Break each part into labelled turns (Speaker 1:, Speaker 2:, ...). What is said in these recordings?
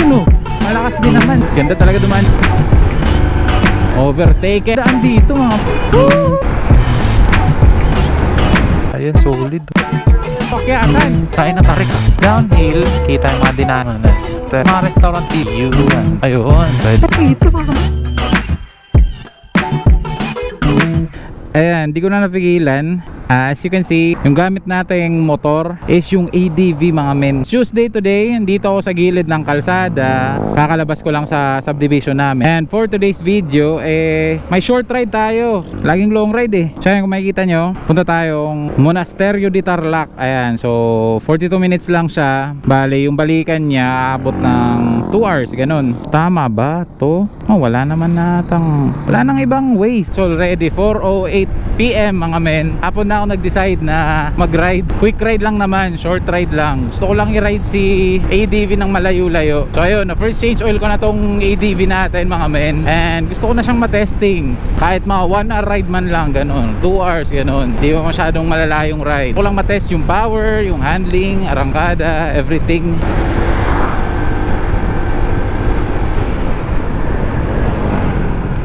Speaker 1: Ayun oh, malakas din naman. Ganda talaga dumaan. Overtake. Daan dito mga... Ayun, solid. Pakyatan. Tayo na tarik. Downhill, kita yung mga dinananas. Mga restaurant view. Ayun. Dito mga Ayan, di ko na napigilan. As you can see, yung gamit nating motor is yung ADV mga men. Tuesday today, dito ako sa gilid ng kalsada. Kakalabas ko lang sa subdivision namin. And for today's video, eh, may short ride tayo. Laging long ride eh. So yan, kung makikita nyo, punta tayong Monasterio de Tarlac. Ayan, so 42 minutes lang siya. Bale, yung balikan niya, abot ng 2 hours, ganun. Tama ba to? Oh, wala naman natang, wala nang ibang way. So already, 4.08pm mga men. Hapon na ako nag-decide na mag-ride. Quick ride lang naman, short ride lang. Gusto ko lang i-ride si ADV ng malayo-layo. So ayun, na first change oil ko na tong ADV natin mga men. And gusto ko na siyang matesting. Kahit mga 1 hour ride man lang, ganun. 2 hours, ganun. Di ba masyadong malalayong ride. Gusto ko lang matest yung power, yung handling, arangkada, everything.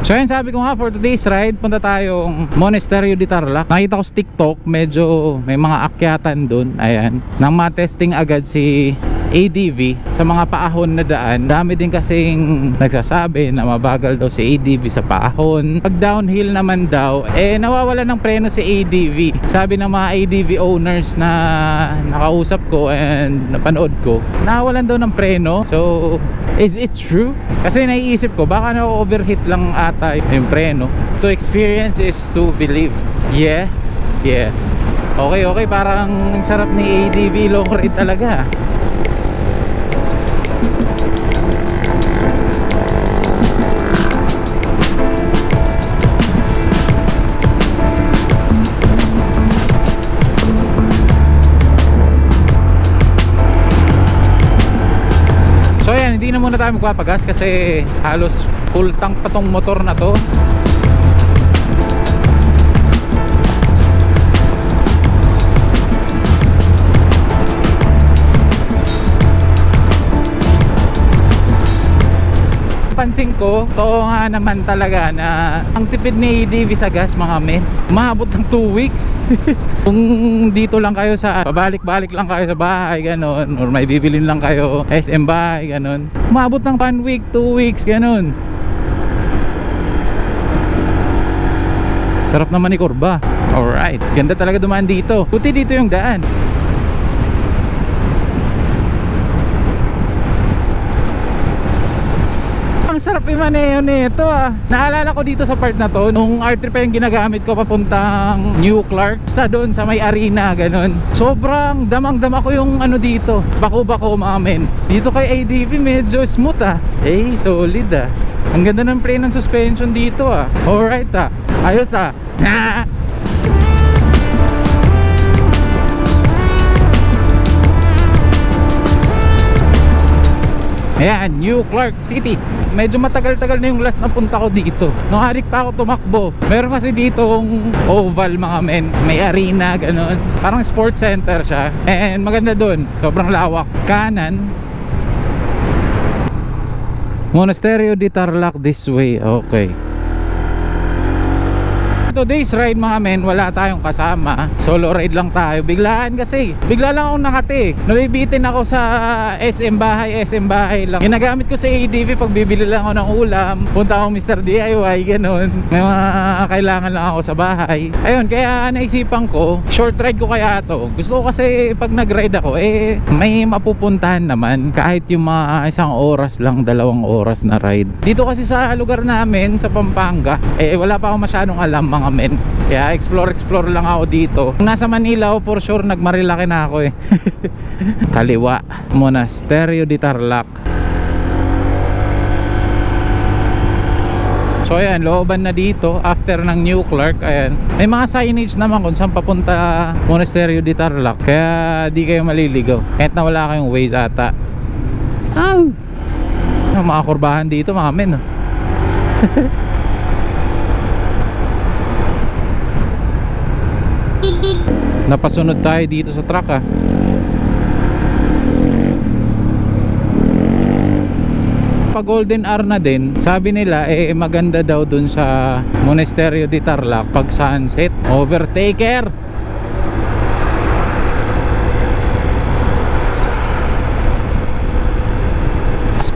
Speaker 1: So yun sabi ko nga for today's ride Punta tayong Monasterio de Tarlac. Nakita ko sa TikTok Medyo may mga akyatan dun. Ayan. Nang matesting agad si ADV sa mga paahon na daan. Dami din kasing nagsasabi na mabagal daw si ADV sa paahon. Pag downhill naman daw eh nawawala ng preno si ADV sabi ng mga ADV owners na nakausap ko and napanood ko nawawalan daw ng preno. So is it true? kasi naiisip ko baka na overheat lang ata yung preno. To experience is to believe. Yeah yeah. Okay okay. Parang sarap ni ADV long ride talaga muna tayo magpapagas kasi halos full tank pa tong motor na to. Pansin ko, to nga naman talaga na ang tipid ni DV sa gas mga men, maabot ng 2 weeks. Kung dito lang kayo sa pabalik-balik lang kayo sa bahay, ganon, or may bibilin lang kayo SM bahay, ganon. Maabot ng 1 week, 2 weeks, ganon. Sarap naman ni Kurba. Alright, ganda talaga dumaan dito. Puti dito yung daan. Ang sarap imaneho nito ah. Naalala ko dito sa part na to, nung R3 pa yung ginagamit ko papuntang New Clark, sa doon sa may arena, ganun. Sobrang damang-dama ko yung ano dito, bako-bako mga men. Dito kay ADV medyo smooth ah. Eh, solid ah. Ang ganda ng plane ng suspension dito ah. Alright ah. Ayos ah. Ayan, New Clark City. Medyo matagal-tagal na yung last na punta ko dito. Nung harik pa ako tumakbo. Meron kasi dito oval mga men. May arena, ganun. Parang sports center siya. And maganda dun. Sobrang lawak. Kanan. Monasterio de Tarlac this way. Okay today's ride mga men wala tayong kasama. Solo ride lang tayo. Biglaan kasi. Bigla lang akong nakati nabibitin ako sa SM bahay SM bahay lang. Ginagamit ko sa ADV pag bibili lang ako ng ulam. Punta akong Mr. DIY ganun. May mga kailangan lang ako sa bahay. Ayun kaya naisipan ko short ride ko kaya to. Gusto ko kasi pag nag ride ako eh may mapupuntahan naman. Kahit yung mga isang oras lang dalawang oras na ride. Dito kasi sa lugar namin sa Pampanga eh wala pa ako masyadong alam mga men kaya explore explore lang ako dito Kung nasa Manila ako for sure nagmarilaki na ako eh kaliwa Monasterio de Tarlac So ayan, looban na dito after ng New Clark. Ayan. May mga signage naman kung saan papunta Monasterio de Tarlac. Kaya di kayo maliligaw. Kahit na wala kayong ways ata. Ow! Mga kurbahan dito mga men. Napasunod tayo dito sa truck ah. pa golden hour na din, sabi nila eh maganda daw dun sa Monasterio di Tarlac pag sunset. Overtaker!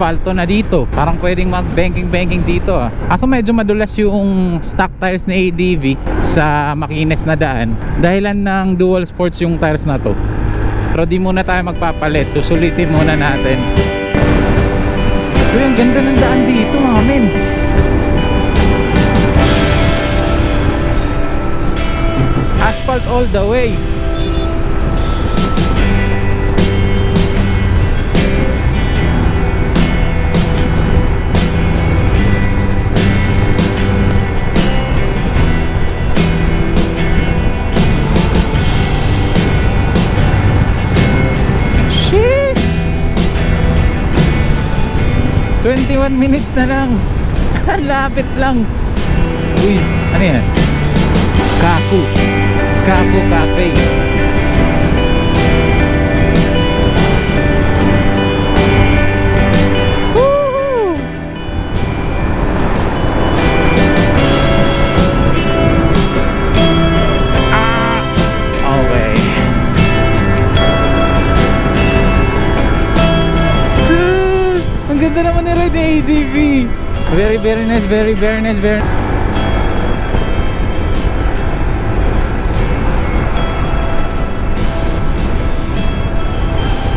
Speaker 1: Aspalto na dito. Parang pwedeng mag-banking-banking dito ah. Kaso medyo madulas yung stock tires ni ADV sa makines na daan. Dahilan ng dual sports yung tires na to. Pero di muna tayo magpapalit. Susulitin muna natin. Uy, ang ganda ng daan dito mga men. Asphalt all the way. 21 minutes na lang. Ang lapit lang. Uy, ano yan? Kaku. Kaku Cafe. Very, nice, very, very nice, very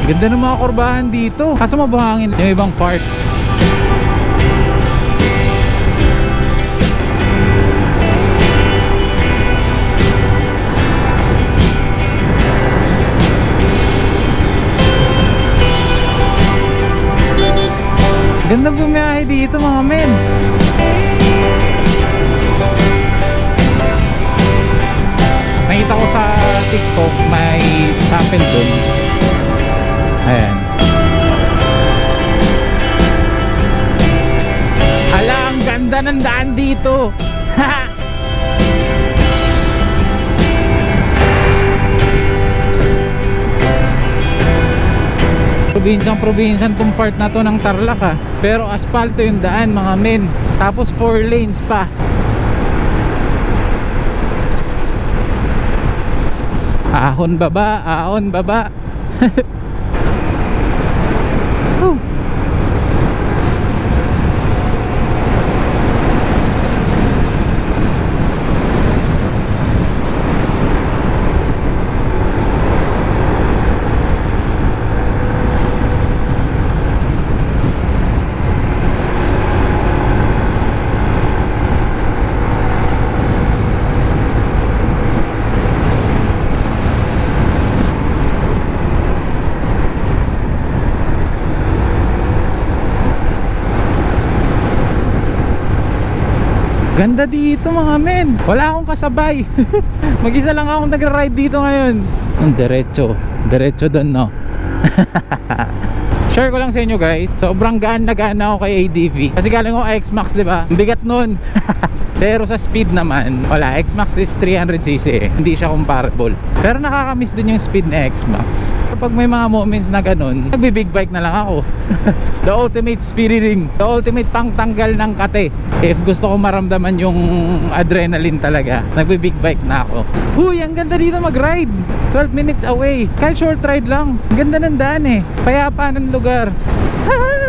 Speaker 1: Ganda ng mga kurbahan dito. Kaso mabuhangin yung ibang part. Ganda bumiyahe dito mga men. TikTok may chapel dun. Ayan. Hala, ang ganda ng daan dito. Probinsang probinsyan tong part na to ng Tarlac ah. Pero asfalto yung daan mga men. Tapos 4 lanes pa. Ahon baba, ahon baba. Ganda dito mga men. Wala akong kasabay. Mag-isa lang akong nagra-ride dito ngayon. Ang diretso. Diretso doon no. Share ko lang sa inyo guys. Sobrang gaan na gaan ako kay ADV. Kasi galing ko X-Max, 'di ba? Bigat noon. Pero sa speed naman, wala. X-Max is 300cc eh. Hindi siya comparable. Pero nakakamiss din yung speed na X-Max. May mga moments na ganun, nagbe-big bike na lang ako. The ultimate speeding. The ultimate pangtanggal ng kate. If gusto ko maramdaman yung adrenaline talaga, nagbe-big bike na ako. Huy, ang ganda dito mag-ride. 12 minutes away. Kahit short ride lang. Ang ganda ng daan eh. Payapa ng lugar.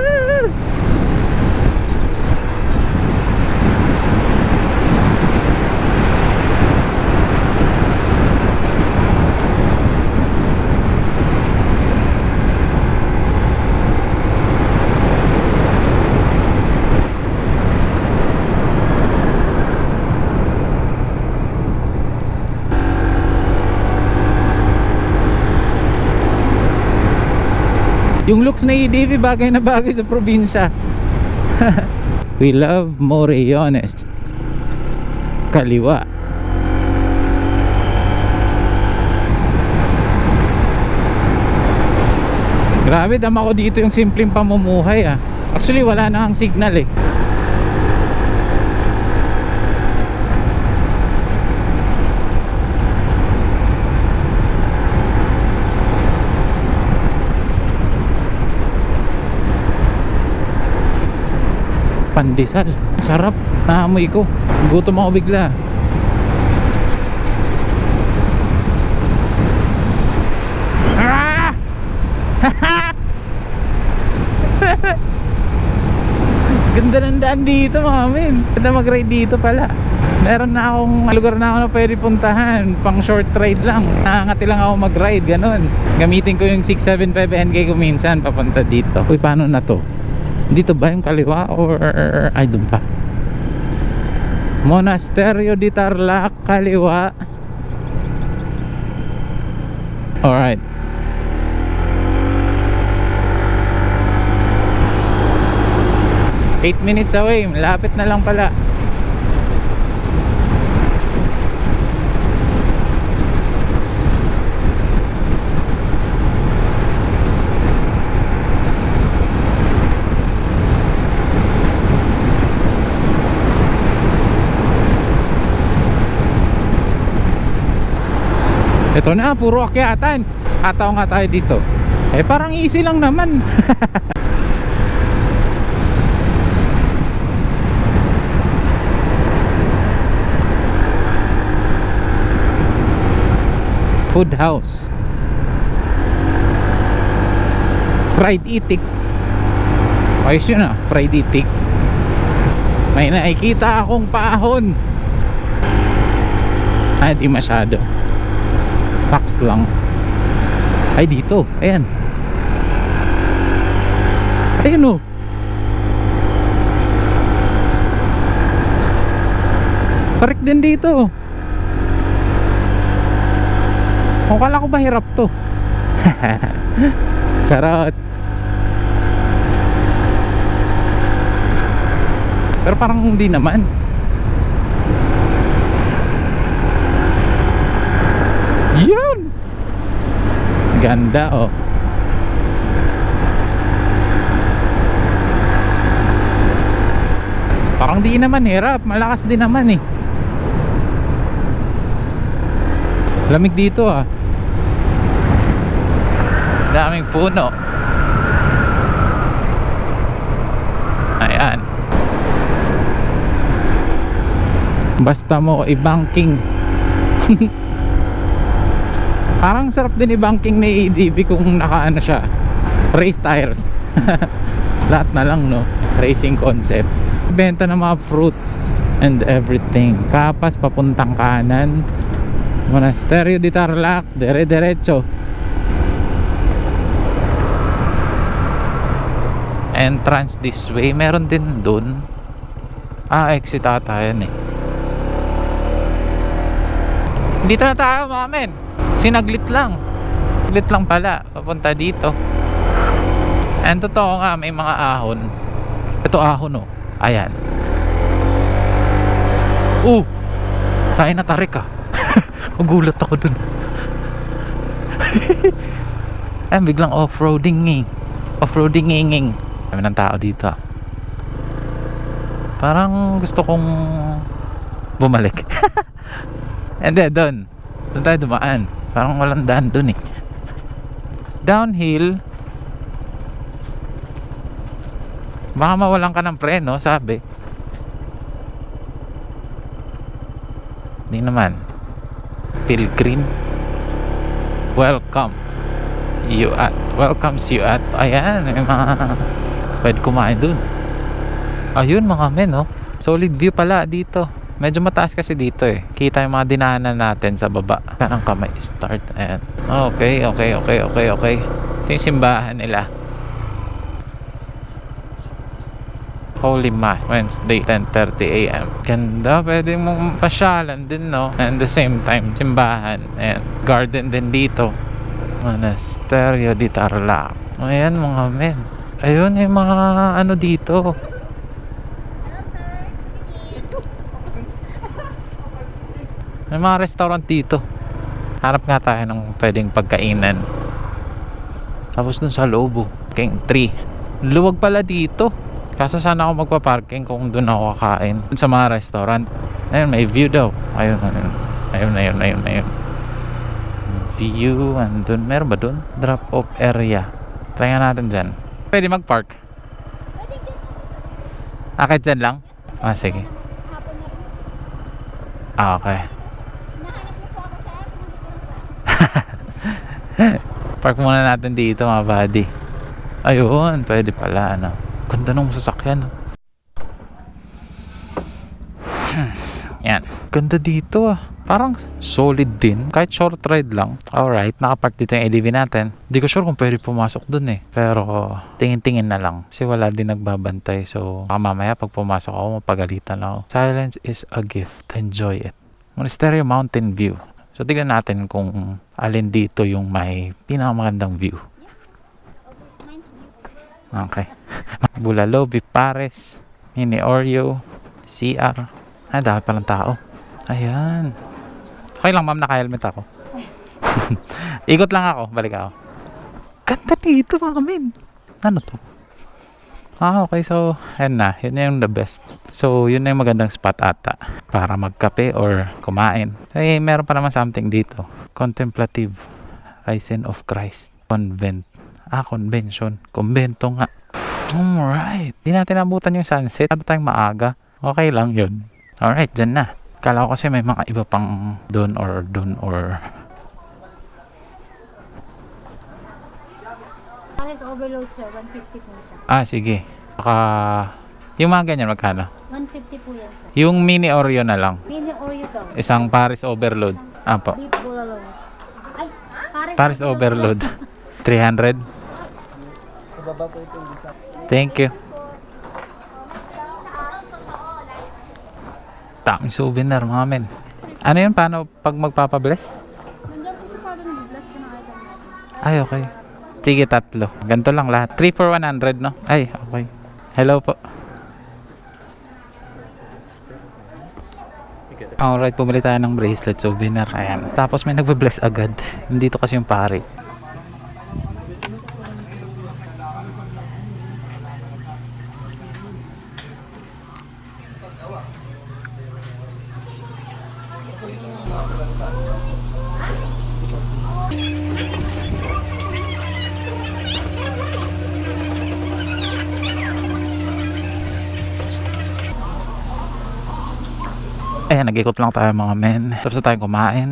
Speaker 1: Yung looks na EDV bagay na bagay sa probinsya. We love Morellones. Kaliwa. Grabe, dama ko dito yung simpleng pamumuhay ah. Actually, wala na ang signal eh. Pandesal. Sarap. Naamoy ko. Gutom ako bigla. Ah! Ganda ng daan dito mga men. Ganda mag-ride dito pala. Meron na akong lugar na ako na pwede puntahan. Pang short ride lang. Nakangati lang ako mag-ride. Ganon. Gamitin ko yung 675 NK ko minsan papunta dito. Uy, paano na to? Dito ba yung kaliwa or ay doon pa? Monasterio di Tarlac kaliwa. Alright. Eight minutes away, malapit na lang pala. Ito na, puro akyatan. Ataw nga tayo dito. Eh parang easy lang naman. Food house. Fried itik. Ayos yun ah, fried itik. May nakikita akong paahon. Ah, di masyado. Saks lang. Ay, dito. Ayan. Ayan oh. Tarik din dito. Kung kala ko ba hirap to? Charot. Pero parang hindi naman. Yun! Ganda oh. Parang di naman hirap. Malakas din naman eh. Lamig dito ah. Daming puno. Ayan. Basta mo i-banking. Parang sarap din i-banking ni ADB kung nakaano siya. Race tires. Lahat na lang no. Racing concept. Benta ng mga fruits and everything. Kapas papuntang kanan. Monasterio di Tarlac, dire-diretso. Entrance this way, meron din dun. Ah, exit ata yan eh. Dito na tayo mga men. Sinaglit lang. Sinaglit lang pala, papunta dito. And totoo nga, may mga ahon. Ito ahon oh. Ayan. Oh! Tayo na tarik ah. Magulat ako dun. Ay, biglang off-roading eh. Off-roading nginging. Kami ng tao dito ah. Parang gusto kong bumalik. Hindi, doon. Doon tayo dumaan. Parang walang daan doon eh. Downhill. Baka mawalan ka ng preno, sabi. Hindi naman. Pilgrim. Welcome. You at. Welcomes you at. Ayan, may mga pwede kumain dun. Ayun mga men, oh. Solid view pala dito. Medyo mataas kasi dito eh. Kita yung mga dinaanan natin sa baba. Kanang kamay start. Ayan. Okay, okay, okay, okay, okay. Ito yung simbahan nila. Holy Mass, Wednesday, 10.30 a.m. Ganda, pwede mong pasyalan din, no? And the same time, simbahan. Ayan, garden din dito. Monasterio di Tarlac. Ayan, mga men. Ayun, yung mga ano dito. May mga restaurant dito. Hanap nga tayo ng pwedeng pagkainan. Tapos dun sa loob, oh, King 3. Luwag pala dito. Kaso sana ako magpa-parking kung doon ako kakain. Sa mga restaurant. Ayun, may view daw. Ayun, ayun. Ayun, ayun, ayun, ayun. View, andun. Meron ba dun? Drop off area. Try nga natin dyan. Pwede mag-park. Akit dyan lang? Ah, sige. Ah, okay.
Speaker 2: Nahanap niyo po ako sa
Speaker 1: Park muna natin dito mga buddy. Ayun, pwede pala ano. Ganda nung sasakyan. no? Hmm, Yan. Ganda dito ah. Parang solid din. Kahit short ride lang. Alright, nakapark dito yung ADV natin. Hindi ko sure kung pwede pumasok dun eh. Pero tingin-tingin na lang. Kasi wala din nagbabantay. So baka mamaya pag pumasok ako, mapagalitan ako. Silence is a gift. Enjoy it. Monasterio Mountain View. So tignan natin kung alin dito yung may pinakamagandang view. Okay. Bulalo, Pares, Mini Oreo, CR. Ay, dami palang tao. Ayan. Okay lang ma'am, naka-helmet ako. Ikot lang ako, balik ako. Ganda dito mga men. Ano to? Ah, okay. So, ayan na. Yun yung the best. So, yun na yung magandang spot ata. Para magkape or kumain. Eh, meron pa naman something dito. Contemplative Risen of Christ. Convent. Ah, convention. Convento nga. Alright. Di natin nabutan yung sunset. Ano tayong maaga? Okay lang yun. Alright, dyan na. Kala ko kasi may mga iba pang doon or doon or...
Speaker 2: overload sir, 150 po siya.
Speaker 1: Ah, sige. Baka... Yung mga ganyan, magkano?
Speaker 2: 150 po yan sir.
Speaker 1: Yung mini Oreo na lang.
Speaker 2: Mini Oreo daw.
Speaker 1: Isang Paris overload. Ah po.
Speaker 2: Beef bulalo. Ay, Pares,
Speaker 1: Paris overload. 300. Thank you. Daming souvenir mga men. Ano yun? Paano pag magpapabless?
Speaker 2: Nandiyan po sa father mo, bless po ng item natin.
Speaker 1: Ay, okay. Sige, tatlo. Ganito lang lahat. 3 for 100, no? Ay, okay. Hello po. Alright, pumili tayo ng bracelet souvenir. Ayan. Tapos may nagbe-bless agad. Dito kasi yung pare. Nag-ikot lang tayo mga men. Tapos na tayong kumain.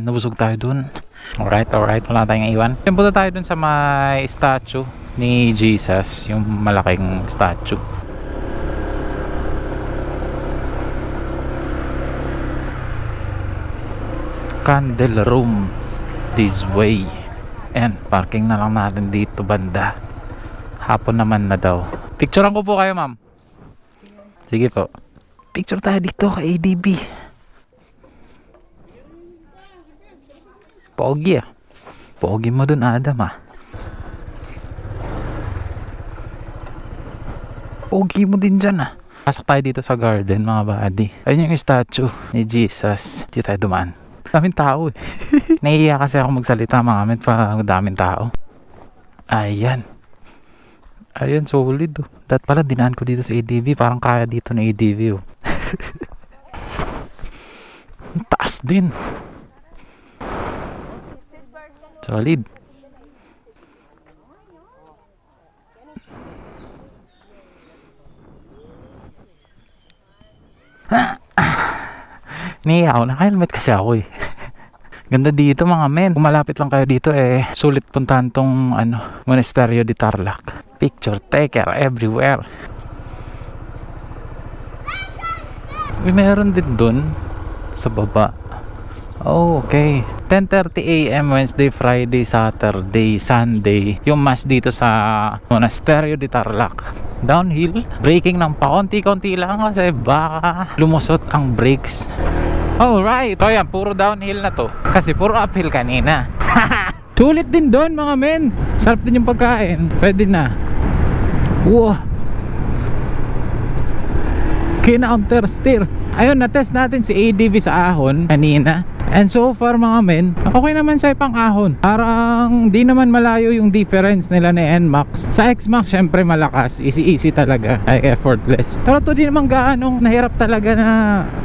Speaker 1: Nabusog tayo dun. Alright, alright. Wala tayong iwan. Punta tayo dun sa may statue ni Jesus. Yung malaking statue. Candle room. This way. Ayan, parking na lang natin dito banda. Hapon naman na daw. Picturean ko po kayo ma'am. Sige po. Picture tayo dito kay ADB. Pogi ah. Pogi mo dun Adam ah. Pogi mo din dyan ah. Pasok tayo dito sa garden mga buddy. Ayun yung statue ni Jesus. Dito tayo dumaan. Daming tao eh. Nahihiya kasi ako magsalita mga men pa daming tao. Ayan. Ayan, solid oh. Dat pala dinaan ko dito sa ADV. Parang kaya dito ng ADV oh. Taas din. Solid. Niya ako, naka-helmet kasi ako eh. Ganda dito mga men. Kung malapit lang kayo dito eh, sulit puntahan tong ano, Monasterio di Tarlac. Picture taker everywhere. May meron din dun sa baba. Oh, okay. 10.30 a.m. Wednesday, Friday, Saturday, Sunday. Yung mass dito sa Monasterio de Tarlac. Downhill. Braking ng pakonti-konti lang kasi baka lumusot ang brakes. Alright. So yan, puro downhill na to. Kasi puro uphill kanina. Sulit din doon mga men. Sarap din yung pagkain. Pwede na. Wow. Kina-counter steer. Ayun, na-test natin si ADV sa ahon kanina. And so far mga men, okay naman siya pang ahon. Parang di naman malayo yung difference nila ni NMAX. Sa XMAX syempre malakas, easy-easy talaga, ay effortless. Pero to di naman gaanong nahirap talaga na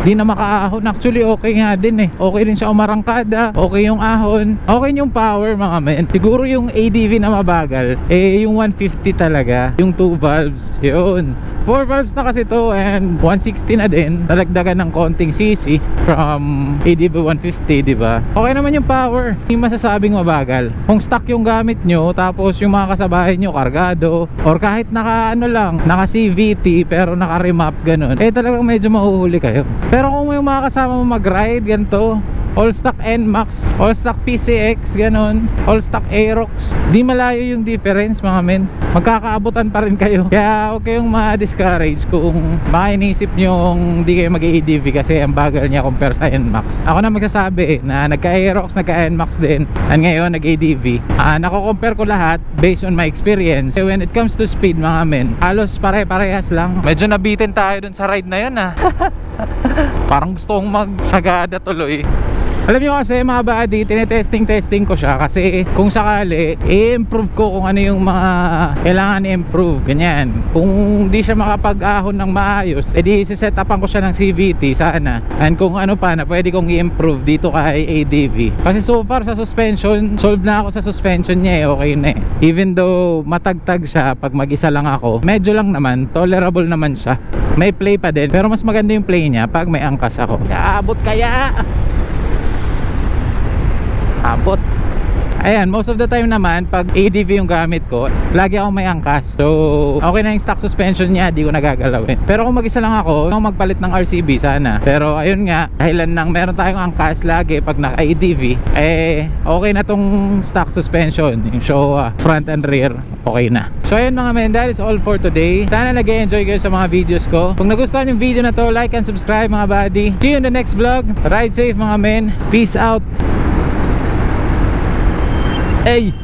Speaker 1: di na makaahon. Actually okay nga din eh. Okay rin siya umarangkada, okay yung ahon, okay yung power mga men. Siguro yung ADV na mabagal, eh yung 150 talaga, yung 2 valves, yun. 4 valves na kasi to and 160 na din. Talagdagan ng konting CC from ADV 150, di ba? Okay naman yung power. Hindi masasabing mabagal. Kung stock yung gamit nyo, tapos yung mga kasabahay nyo kargado, or kahit naka ano lang, naka CVT pero naka remap ganun, eh talagang medyo mahuhuli kayo. Pero kung may mga kasama mo mag-ride, ganito, all stock NMAX, all stock PCX, ganun, all stock Aerox. Di malayo yung difference mga men. Magkakaabutan pa rin kayo. Kaya huwag kayong ma-discourage kung baka nyo hindi kayo mag-ADV kasi ang bagal niya compare sa NMAX. Ako na magsasabi na nagka-Aerox, nagka-NMAX din, at ngayon nag-ADV. Ah, nako-compare ko lahat based on my experience. When it comes to speed mga men, halos pare-parehas lang. Medyo nabitin tayo dun sa ride na yun ah. Parang gusto kong magsagada tuloy. Alam nyo kasi mga buddy, tinetesting-testing ko siya kasi kung sakali, i-improve ko kung ano yung mga kailangan i-improve, ganyan. Kung di siya makapag-ahon ng maayos, edi set upan ko siya ng CVT sana. And kung ano pa na pwede kong i-improve dito kay ADV. Kasi so far sa suspension, solve na ako sa suspension niya eh, okay na eh. Even though matagtag siya pag mag-isa lang ako, medyo lang naman, tolerable naman siya. May play pa din, pero mas maganda yung play niya pag may angkas ako. Kaabot kaya! Abot Ayan, most of the time naman, pag ADV yung gamit ko, lagi akong may angkas. So, okay na yung stock suspension niya, di ko nagagalawin. Pero kung mag-isa lang ako, ako magpalit ng RCB sana. Pero ayun nga, dahilan nang meron tayong angkas lagi pag naka-ADV, eh, okay na tong stock suspension. Yung Showa, front and rear, okay na. So ayun mga men, that is all for today. Sana nag-enjoy kayo sa mga videos ko. Kung nagustuhan yung video na to, like and subscribe mga buddy. See you in the next vlog. Ride safe mga men. Peace out. Ei!